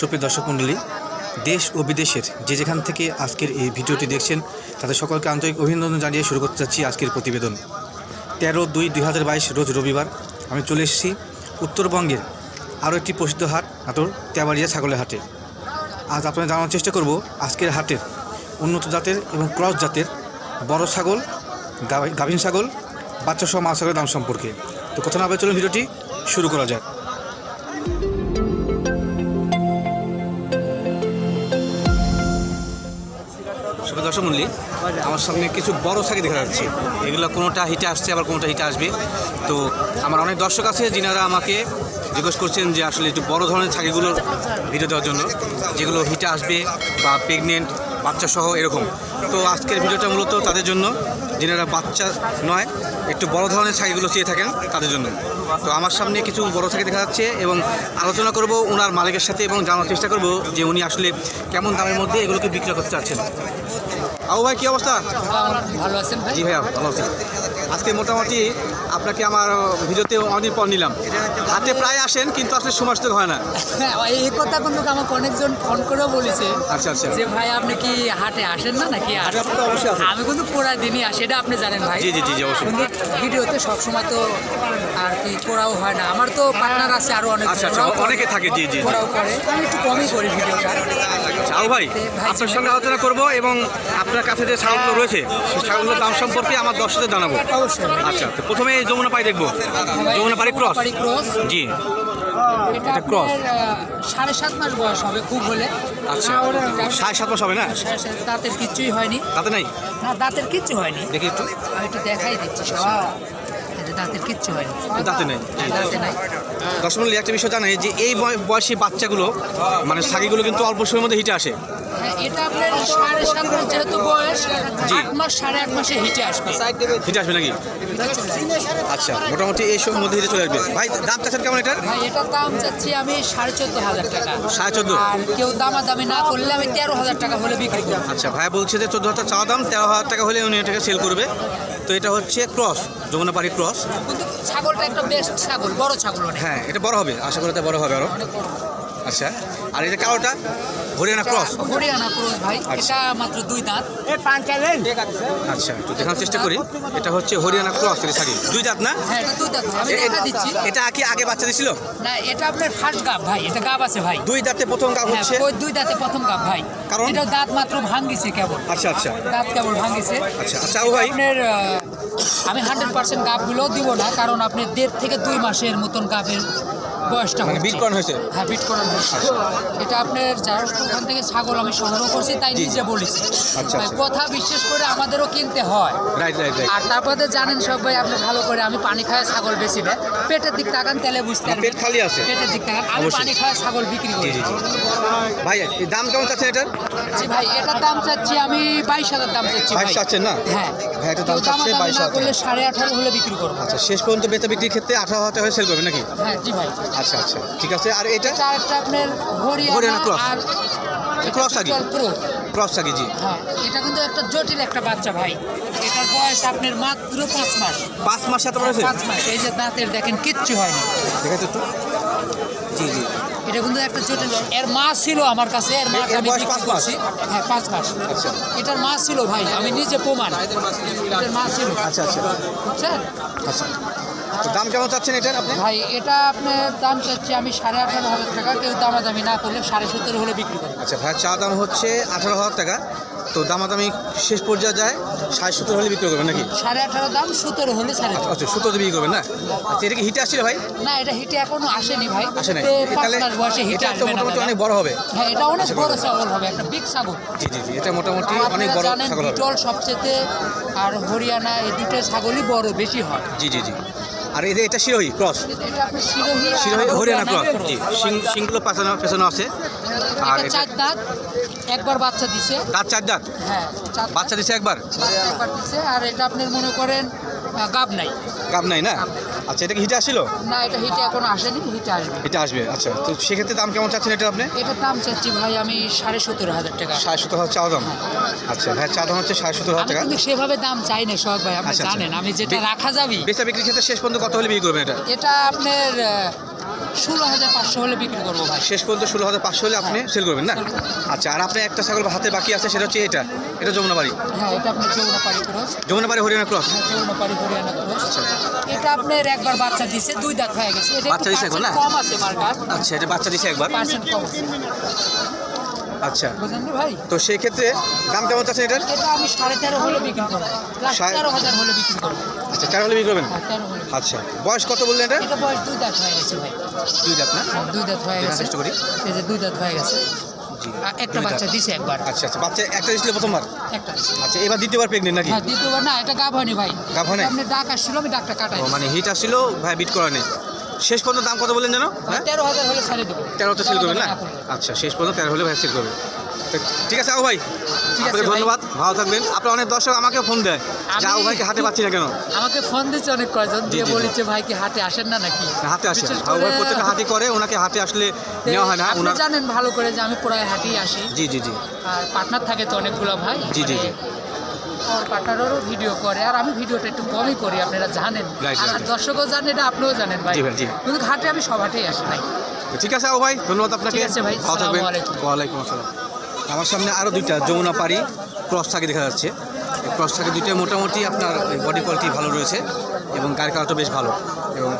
সুপ্রিয় দর্শক মণ্ডলী, দেশ ও বিদেশের যে যেখান থেকে আজকের এই ভিডিওটি দেখছেন, তাদের সকলকে আন্তরিক অভিনন্দন জানিয়ে শুরু করতে যাচ্ছি আজকের প্রতিবেদন। তেরো দুই দুই হাজার বাইশ রোজ রবিবার আমি চলে এসেছি উত্তরবঙ্গের আরও একটি প্রসিদ্ধ হাট, নাটোর তেবাড়িয়া ছাগলের হাটে। আজ আপনারা জানার চেষ্টা করব আজকের হাটের উন্নত জাতের এবং ক্রস জাতের বড় ছাগল, গাভী- গাভীন ছাগল, বাচ্চা সহ মাছ ছাগলের দাম সম্পর্কে। তো কথা না চলুন ভিডিওটি শুরু করা যাক। মন্ডলী, আমার সামনে কিছু বড় ছাগি দেখা যাচ্ছে। এগুলো কোনোটা হিটে আসছে, আবার কোনোটা হিটে আসবে। তো আমার অনেক দর্শক আছে যিনারা আমাকে জিজ্ঞেস করছেন যে আসলে একটু বড় ধরনের ছাগিগুলোর ভিডিও দেওয়ার জন্য, যেগুলো হিটে আসবে বা প্রেগনেন্ট বাচ্চা সহ এরকম। তো আজকের ভিডিওটা মূলত তাদের জন্য, যিনারা বাচ্চা নয়, একটু বড় ধরনের ছাগিগুলো চেয়ে থাকেন তাদের জন্য। তো আমার সামনে কিছু বড় ছাগি দেখা যাচ্ছে এবং আলোচনা করব ওনার মালিকের সাথে এবং জানার চেষ্টা করব যে উনি আসলে কেমন দামের মধ্যে এগুলোকে বিক্রি করতে চাচ্ছেন। আবু ভাই কি অবস্থা? ভালো আছেন ভাই? জি ভাইয়া ভালো আছি। আজকে মোটামুটি আপনাকে আমার ভিডিওতে অনেক পর নিলাম। হাতে প্রায় আসেন কিন্তু আসলে সময় সুযোগ হয় না। হ্যাঁ, এই কথা কিন্তু আমাকে অনেকজন ফোন করেও বলেছে আচ্ছা আচ্ছা। যে ভাই আপনি কি হাটে আসেন না নাকি অবশ্যই আমি কিন্তু পুরা দিনই আসি এটা আপনি জানেন ভাই। জি জি জি অবশ্যই। ভিডিওতে সবসময় তো আর কি করাও হয় না। আমার তো পার্টনার আছে আরও অনেক আচ্ছা আচ্ছা অনেকে থাকে জি জি করাও করে। আমি একটু কমই করি ভিডিওটা। আচ্ছা, ভাই আপনার সঙ্গে আলোচনা করব এবং আপনার কাছে যে ছাগলগুলো রয়েছে সেই ছাগলগুলোর দাম সম্পর্কে আমার দর্শকদের জানাব। অবশ্যই। আচ্ছা তো প্রথমে যমুনা পাই দেখব। যমুনা পাড়ি ক্রস জি। এটা এটা cross। আপনার, আহ, সাড়ে সাত মাস বয়স হবে খুব হলে। আচ্ছা। সাড়ে সাত মাস হবে না? দাঁতের কিচ্ছুই হয়নি। তাতে নাই? না দাঁতের কিচ্ছু হয়নি। দেখি একটু। একটু দেখাই দিচ্ছি সব। দাঁতের কিচ্ছু হয়নি। দাঁতে নেই। দাঁতে নাই। দর্শক একটা বিষয় জানাই যে এই বয়- বয়সী বাচ্চাগুলো মানে ছাগিগুলো কিন্তু অল্প সময়ের মধ্যে হিটে আসে। এটা আপনার সাড়ে সাত মাস যেহেতু বয়স। আট মাস সাড়ে আট মাসে হিটে আসবে। হিটে আসবে নাকি? আচ্ছা মোটামুটি এই সময়ের মধ্যে হিটে চলে আসবে। ভাই দাম চাচ্ছেন কেমন এটার? ভাই এটার দাম চাচ্ছি আমি সাড়ে চোদ্দ হাজার টাকা। সাড়ে চোদ্দ? আর কেউ দামাদামি না করলে আমি তেরো হাজার টাকা হলে বিক্রি করব। আচ্ছা ভাই বলছে যে চোদ্দ হাজার চাওয়া দাম তেরো হাজার টাকা হলে উনি এটাকে সেল করবে। তো এটা হচ্ছে ক্রস যমুনা পাড়ি ক্রস। কিন্তু ছাগলটা একটা বেস্ট ছাগল বড় ছাগল হ্যাঁ এটা বড় হবে আশা করি এটা বড় হবে আরও। আচ্ছা আর এটা কালোটা হরিয়ানা ক্রস হরিয়ানা ক্রস ভাই। আচ্ছা। এটা মাত্র দুই দাঁত। আচ্ছা একটু দেখানোর চেষ্টা করি। এটা হচ্ছে হরিয়ানা ক্রস এর শাড়ি। দুই জাত না? হ্যাঁ এটা দুই দাঁত। আমি দেখা দিচ্ছি। এটা কি আগে বাচ্চা দিছিল? না এটা আপনার ফার্স্ট গাব ভাই। এটা গাব আছে ভাই। দুই দাঁতে প্রথম গাব হ্যাঁ হচ্ছে? ওই দুই দাঁতে প্রথম গাব ভাই। কারণ? এটা দাঁত মাত্র ভাঙ্গিছে কেবল। আচ্ছা আচ্ছা। দাঁত কেবল ভাঙ্গিছে। আচ্ছা আচ্ছা আবু ভাই। আপনার আমি হান্ড্রেড পার্সেন্ট গাবগুলো দিব না কারণ আপনি দেড় থেকে দুই মাসের মতন গাবের বয়সটা মানে হচ্ছে। বিট করানো হয়েছে। হ্যাঁ বিট করানো হয়েছে। এটা আপনার যার ওখান থেকে ছাগল আমি সংগ্রহ করছি তাই। নিজে বলেছি। আচ্ছা, ভাই, আচ্ছা। কথা বিশেষ করে আমাদেরও কিনতে হয়। রাইট রাইট আর তারপরে জানেন সব ভাই আপনি ভালো করে আমি পানি খায় ছাগল বেশি না পেটের দিক তাকান তাহলে বুঝতে পেট খালি আছে। পেটের দিক তাকান। আমি পানি খায় ছাগল বিক্রি করি। ভাই এই দাম কেমন চাচ্ছেন এটার? জি ভাই এটার দাম চাচ্ছি আমি বাইশ হাজার দাম চাচ্ছি বাইশ চাচ্ছেন না? হ্যাঁ। ভাই এটার দাম চাচ্ছে বাইশ হাজার। করলে। সাড়ে আঠারো হলে বিক্রি করব। আচ্ছা শেষ পর্যন্ত বেচা বিক্রির ক্ষেত্রে আঠারো হাজার টাকা সেল করবে নাকি? হ্যাঁ জি ভাই। আচ্ছা আচ্ছা। ঠিক আছে আর এটা? আপনার হরিয়ানা আর ক্রস আগে? ক্রস। ক্রস আগে জি। হ্যাঁ এটা কিন্তু একটা জটিল একটা বাচ্চা ভাই। এটার বয়স আপনার মাত্র পাঁচ মাস। পাঁচ মাস পাঁচ মাস। এই যে দাঁতের দেখেন কিচ্ছু হয়নি। জি জি। এটা কিন্তু একটা জটিল এর মা ছিল আমার কাছে এর মা আমি পাঁচ মাস? হ্যাঁ পাঁচ মাস। আচ্ছা। এটার মা ছিল ভাই আমি নিজে প্রমাণ। এটার মা ছিল। আচ্ছা আচ্ছা। বুঝছেন? আচ্ছা। দাম কেমন চাচ্ছেন এটার আপনি? ভাই এটা আপনার দাম চাচ্ছি আমি সাড়ে আঠারো হাজার টাকা কেউ দামাদামি না করলে সাড়ে সতেরো হলে বিক্রি করব। আচ্ছা ভাই চা দাম হচ্ছে আঠারো হাজার টাকা তো দামাদামি শেষ পর্যায়ে যায় সাড়ে সত্তর হলে বিক্রি করবেন নাকি? সাড়ে আঠারো দাম সতেরো হলে সাড়ে। আচ্ছা সত্তর। বিক্রি করবেন না? আচ্ছা এটা কি হিটে আসছিল ভাই? না এটা হিটে এখনও আসেনি ভাই। আসে নাই। তাহলে হিটে এটা তো মোটামুটি অনেক বড় হবে। হ্যাঁ এটা অনেক বড় ছাগল হবে একটা বিগ ছাগল। জি জি জি এটা মোটামুটি অনেক বড় ছাগল হবে। বিটল সবচেয়ে আর হরিয়ানা এই দুটো ছাগলই বড় বেশি হয়। জি জি জি। আর এই যে এটা শিরোহী ক্রস। শিরোহী হরিয়ানা ক্রস। জি সিংগুলো শিংগুলো পেছানো পেছানো আছে। আর চার দাঁত একবার বাচ্চা দিছে। দাঁত চার দাঁত? হ্যাঁ বাচ্চা দিছে একবার? একবার দিছে আর এটা আপনি মনে করেন গাব নাই। গাব নাই না? আচ্ছা এটা কি হিটে আসছিল? না এটা হিটে এখনও আসেনি হিটে আসবে। হিটে আসবে আচ্ছা। তো সেক্ষেত্রে দাম কেমন চাচ্ছেন এটা আপনি? এটার দাম চাচ্ছি ভাই আমি সাড়ে সতেরো হাজার টাকা। সাড়ে সত্তর হাজার চাওয়া দাম? আচ্ছা ভাই চা দাম হচ্ছে সাড়ে সত্তর হাজার টাকা। কিন্তু সেভাবে দাম চাই না সোহাগ ভাই আপনি আচ্ছা, আচ্ছা। জানেন আমি যেটা রাখা যাবি। বেচা বিক্রির ক্ষেত্রে শেষ পর্যন্ত কত হলে বিক্রি করবেন এটা? এটা আপনার ষোলো হাজার পাঁচশো হলে বিক্রি করব ভাই। শেষ পর্যন্ত ষোলো হাজার পাঁচশো হলে আপনি সেল করবেন না? আচ্ছা আর আপনি একটা ছাগল হাতে বাকি আছে সেটা হচ্ছে এটা। এটা যমুনাবাড়ি হ্যাঁ এটা আপনার যৌনপাড়ি ক্রস যমুনাবাড়ি হরিয়ানা ক্রস হ্যাঁ হরিয়ানা ক্রস এটা আপনার একবার বাচ্চা দিছে দুই দাঁত হয়ে গেছে। এটা বাচ্চা দিছে এখন না? কম আছে মার্কার আচ্ছা এটা বাচ্চা দিছে একবার। পার্সেন্ট কম আছে। আচ্ছা। ভাই? তো সেই ক্ষেত্রে দাম কেমন চাচ্ছেন এটার? এটা আমি সাড়ে তেরো হলে বিক্রি করব। তেরো হাজার হলে বিক্রি করব। আচ্ছা চার হলে বিক্রি করবেন? হ্যাঁ তেরো আচ্ছা বয়স কত বললেন এটা? এটা বয়স দুই দাঁত হয়ে গেছে ভাই। দুই দাঁত না? হ্যাঁ, দুই দাঁত হয়ে গেছে। চেষ্টা করি। এই যে দুই দাঁত হয়ে গেছে। একটা বাচ্চা। দিছে একবার। আচ্ছা আচ্ছা বাচ্চা একটা দিয়েছিল প্রথমবার? একটা আচ্ছা এবার দ্বিতীয়বার প্রেগনেন্ট নাকি? হ্যাঁ দ্বিতীয়বার না এটা গাভ হয়নি ভাই। গাভ হয় নাই? আপনি ডাক আসছিল আমি ডাকটা কাটাই মানে হিট আসছিল ভাই বিট করা নেই। শেষ পর্যন্ত দাম কত বললেন জানো হ্যাঁ? তেরো হাজার হলে ছাড়ে দেবো। তেরোতে সেল করবেন না? আচ্ছা শেষ পর্যন্ত তেরো হলে ভাই সেল করবে তো ঠিক আছে আও ভাই। ঠিক আছে। ধন্যবাদ। ভালো থাকবেন। আপনার অনেক দর্শক আমাকে ফোন দেয়। যাও ভাইকে হাতে পাচ্ছি না কেন? আমাকে ফোন দিচ্ছে অনেক কয়জন? দিয়ে। বলেছে ভাই কি হাতে আসেন না নাকি? হাতে আসে ভাই প্রত্যেকটা হাতে করে ওনাকে হাতে আসলে নেওয়া হয় না। আপনি জানেন ভালো করে যে আমি প্রায় হাটেই আসি। জি জি জি। আর পার্টনার থাকে তো অনেকগুলো ভাই। জি, জি, জি। আমার পার্টনারও ভিডিও করে। আর আমি ভিডিওটা একটু কমই করি আপনারা জানেন। আর. দর্শকও জানেন এটা আপনিও জানেন ভাই। জি ভাই, জি। কিন্তু ঘাটে আমি সব হাটেই আসি ভাই। ঠিক আছে ভাই ধন্যবাদ আপনাকে। ঠিক আছে ভাই। ওয়ালাইকুম আসসালাম। আমার সামনে আরও দুইটা যমুনা পাড়ি। ক্রস থাকে দেখা যাচ্ছে। ক্রস থাকে দুইটা মোটামুটি আপনার বডি কোয়ালিটি ভালো রয়েছে এবং গায়ের কালারটা বেশ ভালো। এবং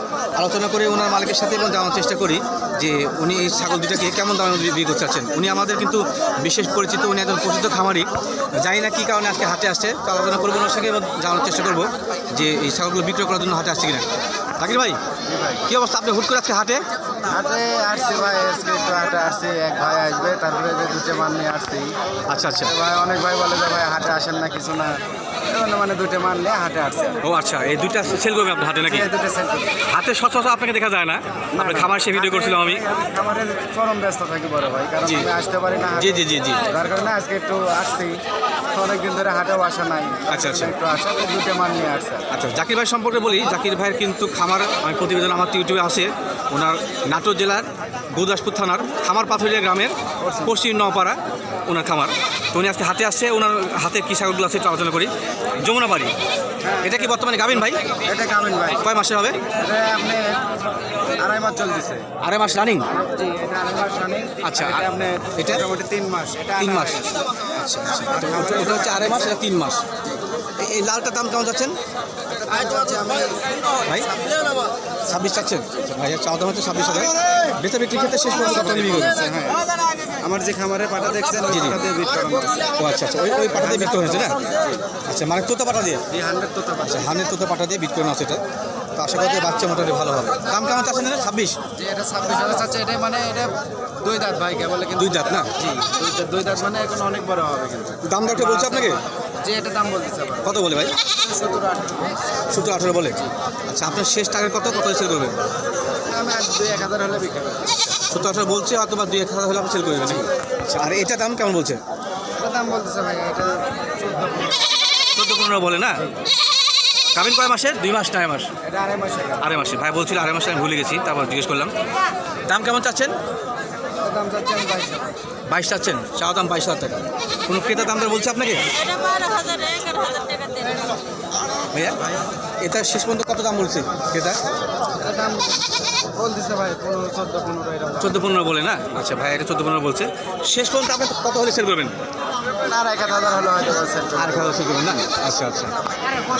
আলোচনা করে ওনার মালিকের সাথে এবং জানার চেষ্টা করি যে উনি এই ছাগল দুটাকে কেমন দামে বিক্রি করতে চাচ্ছেন। উনি আমাদের কিন্তু বিশেষ পরিচিত উনি একজন প্রসিদ্ধ খামারি। জানি না কী কারণে আজকে হাটে আসছে তো আলোচনা করব ওনার সঙ্গে এবং জানার চেষ্টা করব যে এই ছাগলগুলো বিক্রয় করার জন্য হাটে আসছে কিনা। জাকির ভাই। কী অবস্থা? আপনি হুট করে আজকে হাটে? হাটে আসছি ভাই আজকে একটু হাটে আসছি। এক ভাই আসবে তারপরে যে দুটো মান নিয়ে আসছি। আচ্ছা আচ্ছা। ভাই অনেক ভাই বলে যে ভাই হাটে আসেন না কিছু না। মানে দুটো মান নিয়ে হাটে আসছে। ও আচ্ছা এই দুইটা সেল করবে আপনার হাতে নাকি? দুটো সেল হাতে সচরাচর আপনাকে দেখা যায় না। আপনার খামার সে ভিডিও করছিলাম আমি। খামারে চরম ব্যস্ত থাকি বড় ভাই কারণ আমি আসতে পারি না। জি জি জি জি। যার কারণে আজকে একটু আসছি। অনেকদিন ধরে হাটেও আসা নাই। আচ্ছা, আচ্ছা। একটু আসা দুটো মান নিয়ে আসছে আচ্ছা জাকির ভাই সম্পর্কে বলি। জাকির ভাইয়ের কিন্তু খামার আমি প্রতিবেদন আমার ইউটিউবে আছে। ওনার নাটোর জেলার গুরদাসপুর থানার খামার পাথরিয়া গ্রামের পশ্চিম নপাড়া ওনার খামার। তো উনি আজকে হাতে আসছে ওনার হাতে কী ছাগলগুলো আছে একটু আলোচনা করি। যমুনা বাড়ি এটা কি বর্তমানে গাবিন ভাই? এটা ভাই। কয় মাসে হবে? আপনি আড়াই মাস চলতেছে। আড়াই মাস রানিং? আচ্ছা, এটা মোটামুটি তিন মাস। এটা তিন মাস। আচ্ছা আচ্ছা। এটা- হচ্ছে আড়াই মাস এটা তিন মাস। এই- এই লালটার দাম কেমন যাচ্ছেন? ভাই? ছাব্বিশ চাচ্ছেন আচ্ছা, ভাইয়া চাওয়া দাম হচ্ছে ছাব্বিশ হাজার। বেচা বিক্রির ক্ষেত্রে শেষ পর্যন্ত কত বিক্রি হ্যাঁ। আমার যে খামারে পাটা দেখছেন ওই। পাটা দিয়ে বিট ও আচ্ছা আচ্ছা। ওই ওই পাটা দিয়ে বিট হয়েছে না? আচ্ছা মানে তোতা পাটা দিয়ে? হান্ড্রেড তো পাচ্ছে আচ্ছা হানের তোতা পাটা দিয়ে বিট করানো আছে এটা। তো আশা করি বাচ্চা মোটামুটি ভালো হবে। দাম কেমন চাচ্ছেন না ছাব্বিশ? এটা ছাব্বিশ হাজার চাচ্ছে। এটা মানে এটা দুই দাঁত ভাই কেবল দুই দাঁত না? জি দুই দাঁত- মানে এখন অনেক বড় হবে কিন্তু। দাম দরটা বলছে আপনাকে? যে এটা দাম বলতেছে কত বলে ভাই? সত্তর আঠারো। আঠারো বলে। আচ্ছা আপনার শেষ টাকার কত? কত সেল করবেন? দুই এক হাজার হলে বিক্রি সত্তর আঠারো বলছে অথবা দুই এক হাজার হলে আপনি সেল করবেন আচ্ছা আর এটা দাম কেমন বলছে? এটা দাম বলতেছে ভাই এটা চোদ্দ চোদ্দ পনেরো বলে না? কাবিন কয় মাসের? দুই মাস না মাস? আড়াই মাসে আড়াই মাসে ভাই বলছিল আড়াই মাসে আমি ভুলে গেছি তারপর জিজ্ঞেস করলাম। দাম কেমন চাচ্ছেন? দাম চাচ্ছে আমি বাইশ চাচ্ছেন? চাওয়া দাম বাইশ হাজার টাকা। কোনো ক্রেতা দাম দর বলছে আপনাকে? ভাইয়া এটা শেষ পর্যন্ত কত দাম বলছে ক্রেতা? চোদ্দ পনেরো বলে না? আচ্ছা ভাই এটা চোদ্দ পনেরো বলছে। শেষ পর্যন্ত আপনি কত হলে সেল করবেন? আর এক হাজার হলে আর খাওয়া সেল করবেন না? আচ্ছা আচ্ছা।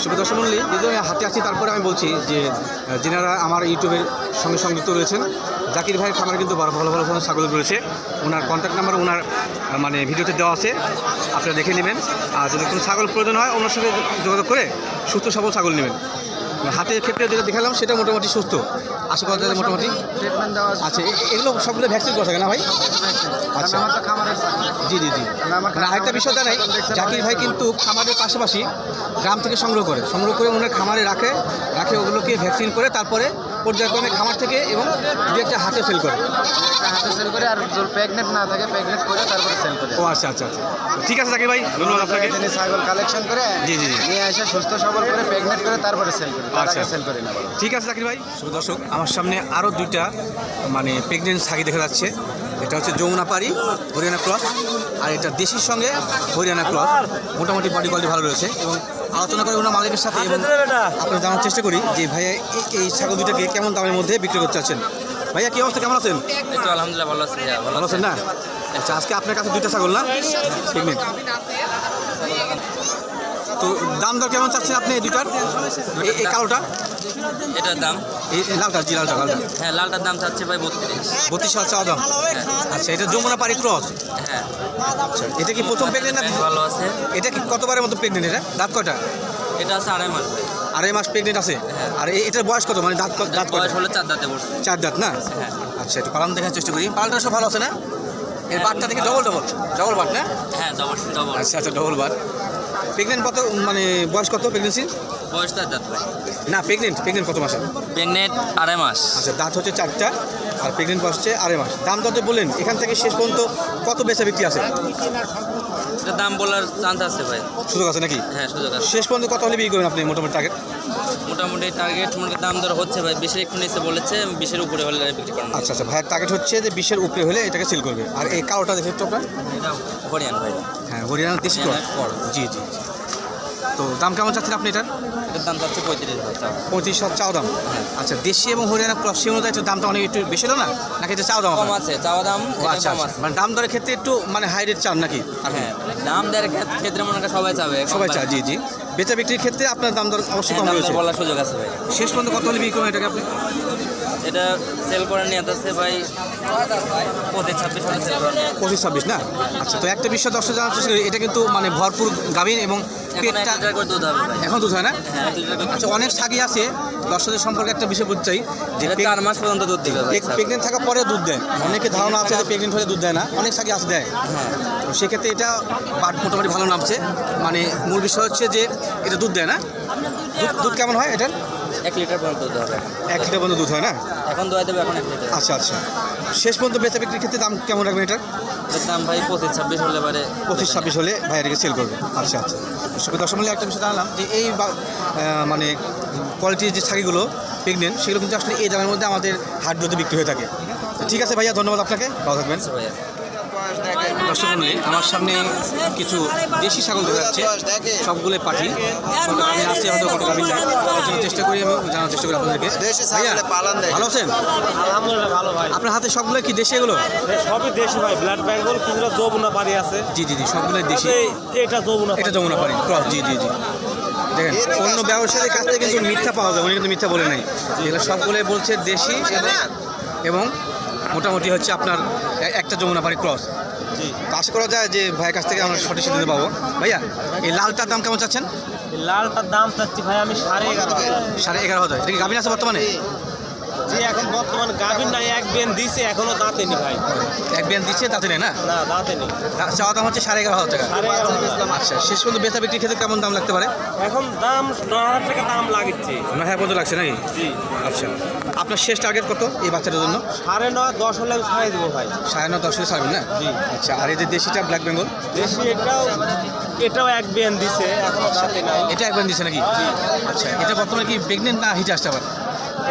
শুভ দর্শক মন্ডলী যদি আমি হাতে আছি তারপরে আমি বলছি যে যেনারা আমার ইউটিউবের সঙ্গে সংযুক্ত রয়েছেন জাকির ভাইয়ের খামারে কিন্তু ভালো ভালো ভালো ধরনের ছাগল রয়েছে। ওনার কন্ট্যাক্ট নাম্বার ওনার মানে ভিডিওতে দেওয়া আছে। আপনারা দেখে নেবেন। আর যদি কোনো ছাগল প্রয়োজন হয় ওনার সঙ্গে যোগাযোগ করে সুস্থ সবল ছাগল নেবেন। হাতের ক্ষেত্রে যেটা দেখালাম সেটা মোটামুটি সুস্থ। আশা করা যায় মোটামুটি। আছে। আচ্ছা এগুলো সবগুলো ভ্যাকসিন করা থাকে না ভাই? আচ্ছা। চাকরি। জি জি জি। মানে আরেকটা বিষয় জানাই জাকির ভাই কিন্তু খামারের পাশাপাশি গ্রাম থেকে সংগ্রহ করে। সংগ্রহ করে ওনার খামারে রাখে। রাখে ওগুলোকে ভ্যাকসিন করে তারপরে পর্যায়ক্রমে খামার থেকে এবং দু একটা হাতে সেল করে। হাতে সেল করে আর যদি প্রেগনেন্ট না থাকে প্রেগনেন্ট করে তারপরে সেল করে। ও আচ্ছা আচ্ছা আচ্ছা। ঠিক আছে জাকির ভাই ধন্যবাদ আপনাকে। তিনি ছাগল কালেকশন করে জি, জি। নিয়ে এসে সুস্থ সবল করে প্রেগনেন্ট করে তারপরে সেল করে আচ্ছা। সেল করি না ঠিক আছে জাকির ভাই শুভ দর্শক। আমার সামনে আরও দুইটা মানে প্রেগনেন্ট ছাগি দেখা যাচ্ছে। এটা হচ্ছে যমুনাপাড়ি হরিয়ানা ক্রস। আর এটা দেশির সঙ্গে হরিয়ানা ক্রস। মোটামুটি বডি কোয়ালিটি ভালো রয়েছে এবং আলোচনা করে ওনার মালিকের সাথে এবং আপনার জানার চেষ্টা করি যে ভাইয়া এই- এই ছাগল দুটাকে কেমন দামের মধ্যে বিক্রি করতে আছেন ভাইয়া কি অবস্থা? কেমন আছেন? এই তো আলহামদুলিল্লাহ ভালো আছি ভালো ভালো আছেন না? আচ্ছা আজকে আপনার কাছে দুইটা ছাগল না? তো দাম দর কেমন চাচ্ছেন আপনি এই দুইটার? এই- কালোটা? এটার দাম? এই লালটা জি লালটা লালটা। হ্যাঁ লালটার দাম চাচ্ছে ভাই বত্রিশ। বত্রিশ হাজার চাওয়া দাম? আচ্ছা এটা যমুনা পাড়ি ক্রস? হ্যাঁ। আচ্ছা এটা কি প্রথম প্রেগনেন্ট না ভালো আছে। এটা কি কতবারের মতো প্রেগনেন্ট এটা? দাঁত কয়টা? এটা আছে আড়াই মাস। আড়াই মাস প্রেগনেন্ট আছে? আর এ- এটার বয়স কত? মানে দাঁত দাঁত বয়স হলে চার দাঁতে চার দাঁত না? হ্যাঁ। আচ্ছা একটু পালন দেখার চেষ্টা করি। পালনটা সব ভালো আছে না? এর বাটটা দেখি ডবল ডবল ডবল বাট না? হ্যাঁ ডবল ডবল আচ্ছা আচ্ছা ডবল বাট। প্রেগনেন্ট কত মানে বয়স কত প্রেগনেন্সি বয়স চার দাঁত না প্রেগনেন্ট প্রেগনেন্ট কত মাসে প্রেগনেন্ট আড়াই মাস। আচ্ছা দাঁত হচ্ছে চারটা আর প্রেগনেন্ট বয়স হচ্ছে আড়াই মাস। দাম দর যে বললেন এখান থেকে শেষ পর্যন্ত কত বেচা বিক্রি আছে? এটা দাম বলার চান্স আছে ভাই। সুযোগ আছে নাকি? হ্যাঁ সুযোগ আছে। শেষ পর্যন্ত কত হলে বিক্রি করবেন আপনি মোটামুটি টার্গেট মোটামুটি টার্গেট মনে দাম দর হচ্ছে ভাই। বিশের একটু নিচে বলেছে বিশের উপরে হলে বিক্রি করেন আচ্ছা আচ্ছা। ভাই টার্গেট হচ্ছে যে বিশের উপরে হলে এটাকে সেল করবে। আর এই কালোটা দেখে তো আপনার? হরিয়ানা ভাই। হ্যাঁ হরিয়ানা দেশি জি জি। তো দাম কেমন চাচ্ছেন আপনি এটার? এটার দাম চাচ্ছে পঁয়ত্রিশ হাজার পঁয়ত্রিশ হাজার চাও দাম? আচ্ছা দেশি এবং হরিয়ানা ক্রস অনুযায়ী দামটা অনেক একটু বেশি হলো না? নাকি এটা চাও দাম কম আছে চাওয়া দাম আচ্ছা আচ্ছা। মানে দাম দরের ক্ষেত্রে একটু মানে হাই রেট চান নাকি? হ্যাঁ দাম দেওয়ার ক্ষেত- ক্ষেত্রে মনে করেন সবাই চাবে সবাই চায় জি জি। বেচা বিক্রির ক্ষেত্রে আপনার দাম দর অবশ্যই হ্যাঁ, কম রয়েছে। বলার সুযোগ আছে ভাই। শেষ পর্যন্ত কত হলে বিক্রি এটাকে আপনি? এটা সেল করে নিয়ে যাচ্ছে ভাই পঁচিশ ছাব্বিশ সেল করে পঁচিশ ছাব্বিশ না? আচ্ছা তো একটা বিষয় দর্শক জানার চেষ্টা করি, এটা কিন্তু মানে ভরপুর গাভীর এবং পেটটা দুধ হবে এখন দুধ হয় না? হ্যাঁ আচ্ছা অনেক ছাগি আছে। দর্শকদের সম্পর্কে একটা বিষয় বলতে চাই। যে চার মাস পর্যন্ত দুধ দিবে প্রেগনেন্ট থাকার পরে দুধ দেয়। অনেকে ধারণা আছে যে প্রেগনেন্ট হলে দুধ দেয় না। অনেক ছাগি আছে দেয়। হ্যাঁ। তো সেক্ষেত্রে এটা বাট মোটামুটি ভালো নামছে। মানে মূল বিষয় হচ্ছে যে এটা দুধ দেয় না? দুধ দুধ কেমন হয় এটার? এক লিটার পর্যন্ত দুধ হবে এক লিটার পর্যন্ত দুধ হয় না? এখন দোয়া দেবে এখন এক লিটার। আচ্ছা আচ্ছা। শেষ পর্যন্ত বেচা বিক্রির ক্ষেত্রে দাম কেমন রাখবেন এটার? দাম ভাই পঁচিশ ছাব্বিশ হলে পারে পঁচিশ ছাব্বিশ হলে ভাই এটাকে সেল করবে। আচ্ছা আচ্ছা। দর্শক মূল্যে একটা বিষয় জানলাম যে এই মানে কোয়ালিটির যে ছাগিগুলো প্রেগনেন্ট সেগুলো কিন্তু আসলে এই দামের মধ্যে আমাদের হাট বিক্রি হয়ে থাকে। ঠিক আছে ভাইয়া ধন্যবাদ আপনাকে। ভালো থাকবেন। আচ্ছা ভাইয়া। দর্শক আমার সামনে কিছু দেশি ছাগল দেখা যাচ্ছে সবগুলো পাখি আমি আসছি হয়তো কত এর জন্য চেষ্টা করি আমি জানার চেষ্টা করি আপনাদেরকে। ভালো আছেন? আলহামদুলিল্লাহ ভালো ভাই। আপনার হাতে সবগুলো কি দেশি এগুলো? সবই দেশি ভাই ব্লাড বেঙ্গল কিছুটা যমুনা পাড়ি আছে। জি জি জি সবগুলো দেশি। এটা যমুনা এটা যমুনা পারি ক্রস জি জি জি। দেখেন অন্য ব্যবসায়ীর কাছ থেকে কিন্তু মিথ্যা পাওয়া যায় উনি কিন্তু মিথ্যা বলে নাই। এগুলো সবগুলোই বলছে দেশি এবং- এবং মোটামুটি হচ্ছে আপনার একটা যমুনা পাড়ি ক্রস। তো আশা করা যায় যে ভাইয়ের কাছ থেকে আমরা সঠিক সিদ্ধান্ত পাবো। ভাইয়া এই লালটার দাম কেমন চাচ্ছেন? লালটার দাম চাচ্ছি ভাই আমি সাড়ে এগারো সাড়ে এগারো হাজার। এটা কি গাভিন আছে বর্তমানে? জি এখন বর্তমান গাভীর নাই এক বেন দিছে এখনও দাঁতেনি ভাই। এক বিয়ান দিচ্ছে তাতে নেই না? না দাঁতেনি দা- চাওয়া দাম হচ্ছে সাড়ে এগারো হাজার টাকা। আচ্ছা শেষ পর্যন্ত বেচা বিক্রির ক্ষেত্রে কেমন দাম লাগতে পারে? এখন দাম ন হাজার টাকা দাম লাগিচ্ছে নয় হাজার পর্যন্ত লাগছে নাকি? জি। আচ্ছা। আপনার শেষ টার্গেট কত এই বাচ্চাটার জন্য? সাড়ে নয় দশ হলে আমি ছাড়াই দেবো ভাই। সাড়ে নয় দশ হলে ছাড়বেন না? জি। আচ্ছা আর এই যে দেশিটা ব্ল্যাক বেঙ্গল দেশি এটাও এটাও এক বেন দিছে এখনও দাঁতে নাই। এটা একবার দিচ্ছে নাকি? আচ্ছা এটা বর্তমানে কি প্রেগনেন্ট না হিটে আসতে আবার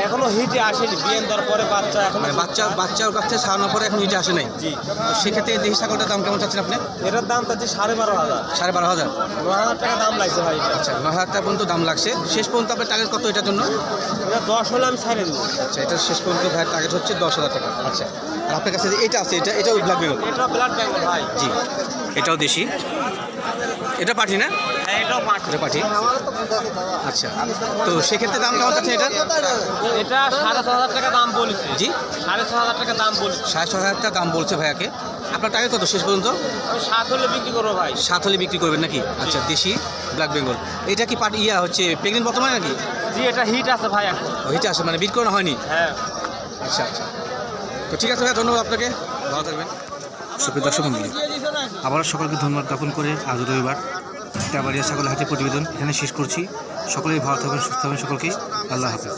এখনও হিটে আসেনি বিয়েন দেওয়ার পরে বাচ্চা এখন মানে বাচ্চা বাচ্চার কাছ থেকে ছাড়ানোর পরে এখন হিটে আসে নাই? জি। তো সেক্ষেত্রে দেশি ছাগলটার দাম কেমন চাচ্ছেন আপনি? এটার দাম চাচ্ছি সাড়ে বারো হাজার। সাড়ে বারো হাজার? ন হাজার টাকা দাম লাগছে ভাই আচ্ছা নয় হাজার টাকা পর্যন্ত দাম লাগছে। শেষ পর্যন্ত আপনার টার্গেট কত এটার জন্য? এটা দশ হলে আমি ছাড়ে দেবো। আচ্ছা এটা শেষ পর্যন্ত ভাই টার্গেট হচ্ছে দশ হাজার টাকা। আচ্ছা আর আপনার কাছে যে এটা আছে এটা এটাও ব্ল্যাক বেঙ্গল এটা ব্লাড ব্যাঙ্ক ভাই। জি এটাও দেশি। এটা পাঠি না? এটা পাঠি আচ্ছা তো সেক্ষেত্রে দাম কেমন চাচ্ছেন এটা? এটা সাড়ে ছ হাজার টাকা দাম বলেছে। জি? সাড়ে ছ হাজার টাকা দাম বলেছে। সাড়ে ছ হাজার টাকা দাম বলছে ভাইয়াকে। আপনার টার্গেট কত শেষ পর্যন্ত? সাত হলে বিক্রি করব ভাই। সাত হলে বিক্রি করবেন নাকি? আচ্ছা দেশি ব্ল্যাক বেঙ্গল এটা কি পাট ইয়া হচ্ছে প্রেগনেন্ট বর্তমানে নাকি? জি এটা হিট আছে ভাই এখন। ওইটা আছে মানে বিট করানো হয়নি? হ্যাঁ। আচ্ছা আচ্ছা। তো ঠিক আছে ভাই ধন্যবাদ আপনাকে। ভালো থাকবেন। সুপ্রিয় দর্শক মন্ডলী আবারও সকলকে ধন্যবাদ জ্ঞাপন করে আজ রবিবার। তেবাড়িয়া সকলের হাতে প্রতিবেদন এখানে শেষ করছি। সকলেই ভালো থাকবেন, সুস্থ থাকবেন সকলকেই। আল্লাহ হাফেজ।